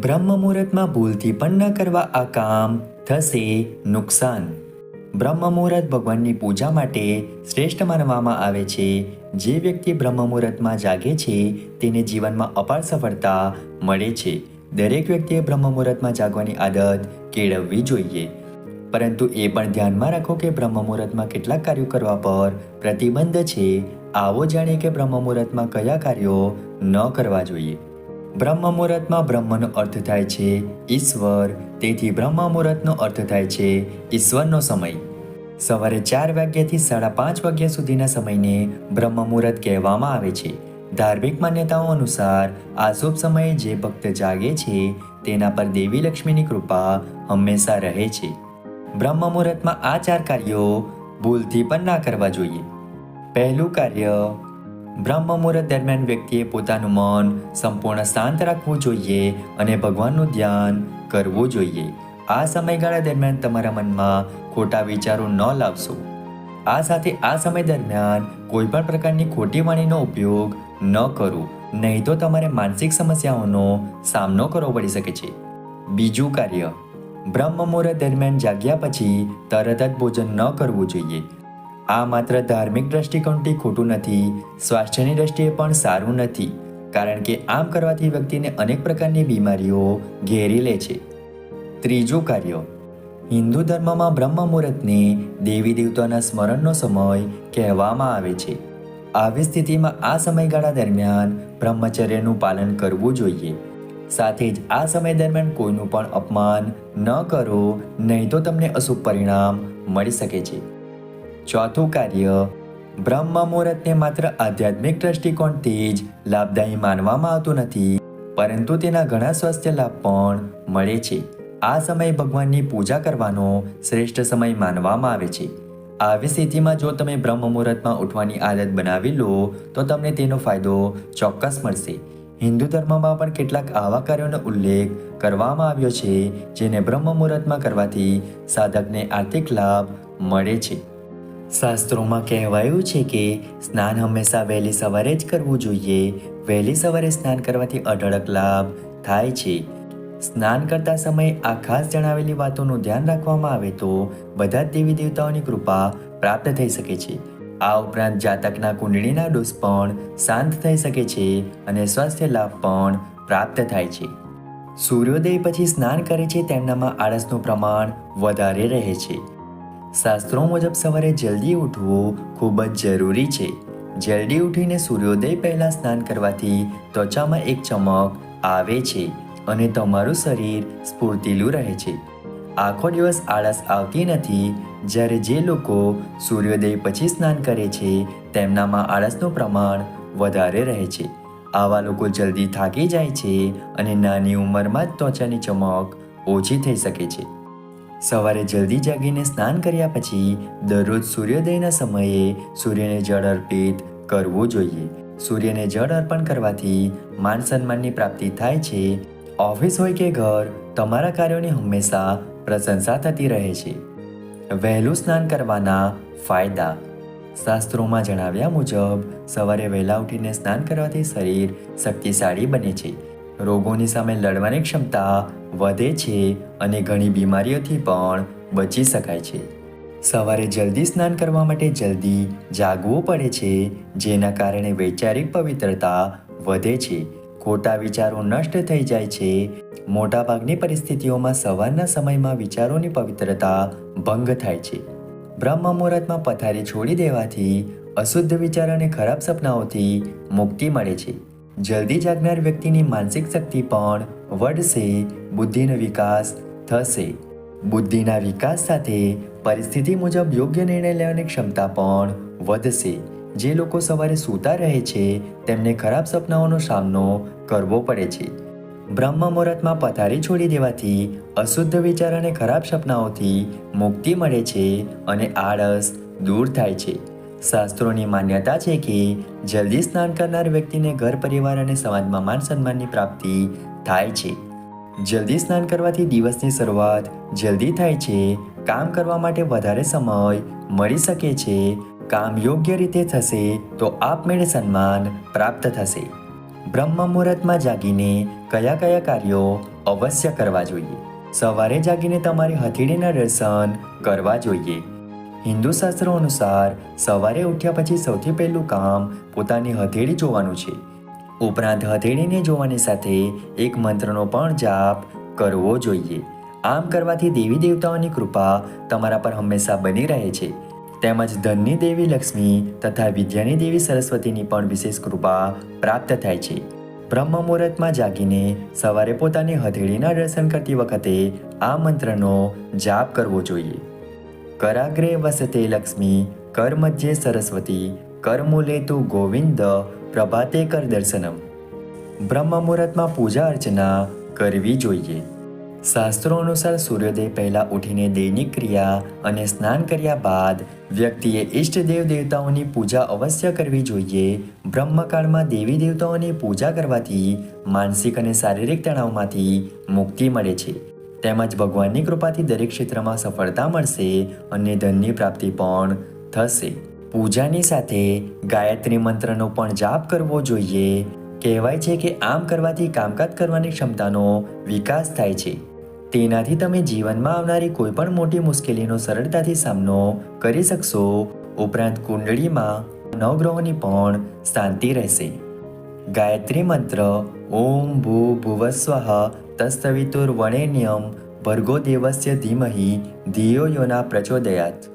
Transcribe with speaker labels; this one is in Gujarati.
Speaker 1: બ્રહ્મ મુહૂર્તમાં ભૂલથી પણ ન કરવા આ કામ થશે નુકસાન. બ્રહ્મ મુહૂર્ત ભગવાનની પૂજા માટે શ્રેષ્ઠ માનવામાં આવે છે. જે વ્યક્તિ બ્રહ્મ મુહૂર્તમાં જાગે છે, તેને જીવનમાં અપાર સફળતા મળે છે. દરેક વ્યક્તિએ બ્રહ્મ મુહૂર્તમાં જાગવાની આદત કેળવવી જોઈએ. પરંતુ એ પણ ધ્યાનમાં રાખો કે બ્રહ્મ મુહૂર્તમાં કેટલાક કાર્યો કરવા પર પ્રતિબંધ છે. આવો જાણીએ કે બ્રહ્મ મુહૂર્તમાં કયા કાર્યો ન કરવા જોઈએ. બ્રહ્મ મુહૂર્તમાં બ્રહ્મનો અર્થ થાય છે ઈશ્વર. તેથી બ્રહ્મ મુહૂર્તનો અર્થ થાય છે ઈશ્વરનો સમય. સવારે ચાર વાગ્યાથી સાડા પાંચ વાગ્યા સુધીના સમયને બ્રહ્મ મુહૂર્ત કહેવામાં આવે છે. ધાર્મિક માન્યતાઓ અનુસાર આ શુભ સમયે જે ભક્ત જાગે છે તેના પર દેવી લક્ષ્મીની કૃપા હંમેશા રહે છે. બ્રહ્મ મુહૂર્તમાં આ ચાર કાર્યો ભૂલથી પણ ના કરવા જોઈએ. પહેલું કાર્ય બ્રહ્મ મુહૂર્ત દરમિયાન વ્યક્તિએ પોતાનું મન સંપૂર્ણ શાંત રાખવું જોઈએ અને ભગવાનનું ધ્યાન કરવું જોઈએ. આ સમયગાળા દરમિયાન તમારા મનમાં ખોટા વિચારો ન લાવશો. આ સાથે આ સમય દરમિયાન કોઈ પણ પ્રકારની ખોટી વાણીનો ઉપયોગ ન કરો. નહીં તો તમારે માનસિક સમસ્યાઓનો સામનો કરવો પડી શકે છે. બીજું કાર્ય. બ્રહ્મ મુહૂર્ત દરમિયાન જાગ્યા પછી તરત જ ભોજન ન કરવું જોઈએ. આ માત્ર ધાર્મિક દ્રષ્ટિકોણથી ખોટું નથી, સ્વાસ્થ્યની દ્રષ્ટિએ પણ સારું નથી, કારણ કે આમ કરવાથી વ્યક્તિને અનેક પ્રકારની બીમારીઓ ઘેરી લે છે. ત્રીજું કાર્ય. હિન્દુ ધર્મમાં બ્રહ્મ મુહૂર્તને દેવી દેવતાના સ્મરણનો સમય કહેવામાં આવે છે. આવી સ્થિતિમાં આ સમયગાળા દરમિયાન બ્રહ્મચર્યનું પાલન કરવું જોઈએ. સાથે જ આ સમય દરમિયાન કોઈનું પણ અપમાન ન કરો, નહીં તો તમને અશુભ પરિણામ મળી શકે છે. ચોથું કાર્ય બ્રહ્મ મુહૂર્તને માત્ર આધ્યાત્મિક દ્રષ્ટિકોણથી જ લાભદાયી માનવામાં આવતું નથી, પરંતુ તેના ઘણા સ્વાસ્થ્ય લાભ પણ મળે છે. આ સમય ભગવાનની પૂજા કરવાનો શ્રેષ્ઠ સમય માનવામાં આવે છે. આવી સ્થિતિમાં જો તમે બ્રહ્મ મુહૂર્તમાં ઉઠવાની આદત બનાવી લો, તો તમને તેનો ફાયદો ચોક્કસ મળશે. હિન્દુ ધર્મમાં પણ કેટલાક આવા કાર્યોનો ઉલ્લેખ કરવામાં આવ્યો છે, જેને બ્રહ્મ મુહૂર્તમાં કરવાથી સાધકને આર્થિક લાભ મળે છે. શાસ્ત્રોમાં કહેવાયું છે કે સ્નાન હંમેશા વહેલી સવારે જ કરવું જોઈએ. વહેલી સવારે સ્નાન કરવાથી અઢળક લાભ થાય છે. સ્નાન કરતા સમયે આ ખાસ જણાવેલી વાતોનું ધ્યાન રાખવામાં આવે તો બધા જ દેવી દેવતાઓની કૃપા પ્રાપ્ત થઈ શકે છે. આ ઉપરાંત જાતકના કુંડળીના ડોસ પણ શાંત થઈ શકે છે અને સ્વાસ્થ્ય લાભ પણ પ્રાપ્ત થાય છે. સૂર્યોદય પછી સ્નાન કરે છે તેમનામાં આળસનું પ્રમાણ વધારે રહે છે. શાસ્ત્રો મુજબ સવારે જલ્દી ઉઠવું ખૂબ જ જરૂરી છે. જલ્દી ઉઠીને સૂર્યોદય પહેલાં સ્નાન કરવાથી ત્વચામાં એક ચમક આવે છે અને તમારું શરીર સ્ફૂર્તિલું રહે છે. આખો દિવસ આળસ આવતી નથી. જ્યારે જે લોકો સૂર્યોદય પછી સ્નાન કરે છે, તેમનામાં આળસનું પ્રમાણ વધારે રહે છે. આવા લોકો જલ્દી થાકી જાય છે અને નાની ઉંમરમાં જ ત્વચાની ચમક ઓછી થઈ શકે છે. સવારે જલ્દી જાગીને સ્નાન કર્યા પછી દરરોજ સૂર્યોદયના સમયે સૂર્યને જળ અર્પિત કરવું જોઈએ. સૂર્યને જળ અર્પણ કરવાથી માન સન્માનની પ્રાપ્તિ થાય છે. ઓફિસ હોય કે ઘર, તમારા કાર્યોની હંમેશા પ્રશંસા થતી રહે છે. વહેલું સ્નાન કરવાના ફાયદા. શાસ્ત્રોમાં જણાવ્યા મુજબ, સવારે વહેલા ઉઠીને સ્નાન કરવાથી શરીર શક્તિશાળી બને છે. રોગોની સામે લડવાની ક્ષમતા વધે છે અને ઘણી બીમારીઓથી પણ બચી શકાય છે. સવારે જલ્દી સ્નાન કરવા માટે જલ્દી જાગવું પડે છે, જેના કારણે વૈચારિક પવિત્રતા વધે છે. ખોટા વિચારો નષ્ટ થઈ જાય છે. મોટાભાગની પરિસ્થિતિઓમાં સવારના સમયમાં વિચારોની પવિત્રતા ભંગ થાય છે. બ્રહ્મ મુહૂર્તમાં પથારી છોડી દેવાથી અશુદ્ધ વિચાર અને ખરાબ સપનાઓથી મુક્તિ મળે છે. જલ્દી જાગનાર વ્યક્તિની માનસિક શક્તિ પણ વધશે, બુદ્ધિનો વિકાસ થશે. બુદ્ધિના વિકાસ સાથે પરિસ્થિતિ મુજબ યોગ્ય નિર્ણય લેવાની ક્ષમતા પણ વધશે. જે લોકો સવારે સૂતા રહે છે, તેમને ખરાબ સપનાઓનો સામનો કરવો પડે છે. બ્રહ્મ મુહૂર્તમાં પથારી છોડી દેવાથી અશુદ્ધ વિચાર અને ખરાબ સપનાઓથી મુક્તિ મળે છે અને આળસ દૂર થાય છે. શાસ્ત્રોની માન્યતા છે કે જલ્દી સ્નાન કરનાર વ્યક્તિને ઘર પરિવાર અને સમાજમાં માન સન્માનની પ્રાપ્તિ થાય છે. જલ્દી સ્નાન કરવાથી દિવસની શરૂઆત જલ્દી થાય છે, કામ કરવા માટે વધારે સમય મળી શકે છે, કામ યોગ્ય રીતે થશે તો આપમેળે સન્માન પ્રાપ્ત થશે. બ્રહ્મ મુહૂર્તમાં જાગીને કયા કયા કાર્યો અવશ્ય કરવા જોઈએ? સવારે જાગીને તમારે હથેળીના દર્શન કરવા જોઈએ. હિન્દુ શાસ્ત્રો અનુસાર સવારે ઉઠ્યા પછી સૌથી પહેલું કામ પોતાની હથેળી જોવાનું છે. ઉપરાંત હથેળીને જોવાની સાથે એક મંત્રનો પણ જાપ કરવો જોઈએ. આમ કરવાથી દેવી દેવતાઓની કૃપા તમારા પર હંમેશા બની રહે છે. તેમજ ધનની દેવી લક્ષ્મી તથા વિદ્યાની દેવી સરસ્વતીની પણ વિશેષ કૃપા પ્રાપ્ત થાય છે. બ્રહ્મ મુહૂર્તમાં જાગીને સવારે પોતાની હથેળીના દર્શન કરતી વખતે આ મંત્રનો જાપ કરવો જોઈએ. કરાગ્રે વસતે લક્ષ્મી કર મધ્યે સરસ્વતી, કરમૂલે તુ ગોવિંદ, પ્રભાતે કર દર્શનમ. બ્રહ્મ મુહૂર્તમાં પૂજા અર્ચના કરવી જોઈએ. શાસ્ત્રો અનુસાર સૂર્યોદય પહેલાં ઉઠીને દૈનિક ક્રિયા અને સ્નાન કર્યા બાદ વ્યક્તિએ ઈષ્ટદેવ દેવતાઓની પૂજા અવશ્ય કરવી જોઈએ. બ્રહ્મકાળમાં દેવી દેવતાઓની પૂજા કરવાથી માનસિક અને શારીરિક તણાવમાંથી મુક્તિ મળે છે. તેમજ ભગવાનની કૃપાથી દરેક ક્ષેત્રમાં સફળતા મળશે અને ધનની પ્રાપ્તિ પણ થશે. પૂજાની સાથે ગાયત્રી મંત્રનો પણ જાપ કરવો જોઈએ. કહેવાય છે કે આમ કરવાથી કામકાજ કરવાની ક્ષમતાનો વિકાસ થાય છે. તેનાથી તમે જીવનમાં આવનારી કોઈ પણ મોટી મુશ્કેલીનો સરળતાથી સામનો કરી શકશો. ઉપરાંત કુંડળીમાં નવગ્રહોની પણ શાંતિ રહેશે. ગાયત્રી મંત્ર, ઓમ ભૂ ભુવસ્વઃ તસ્તવિતુર્વણેન્યમ ભર્ગો દેવસ્ય ધીમહી ધિયો યોના પ્રચોદયાત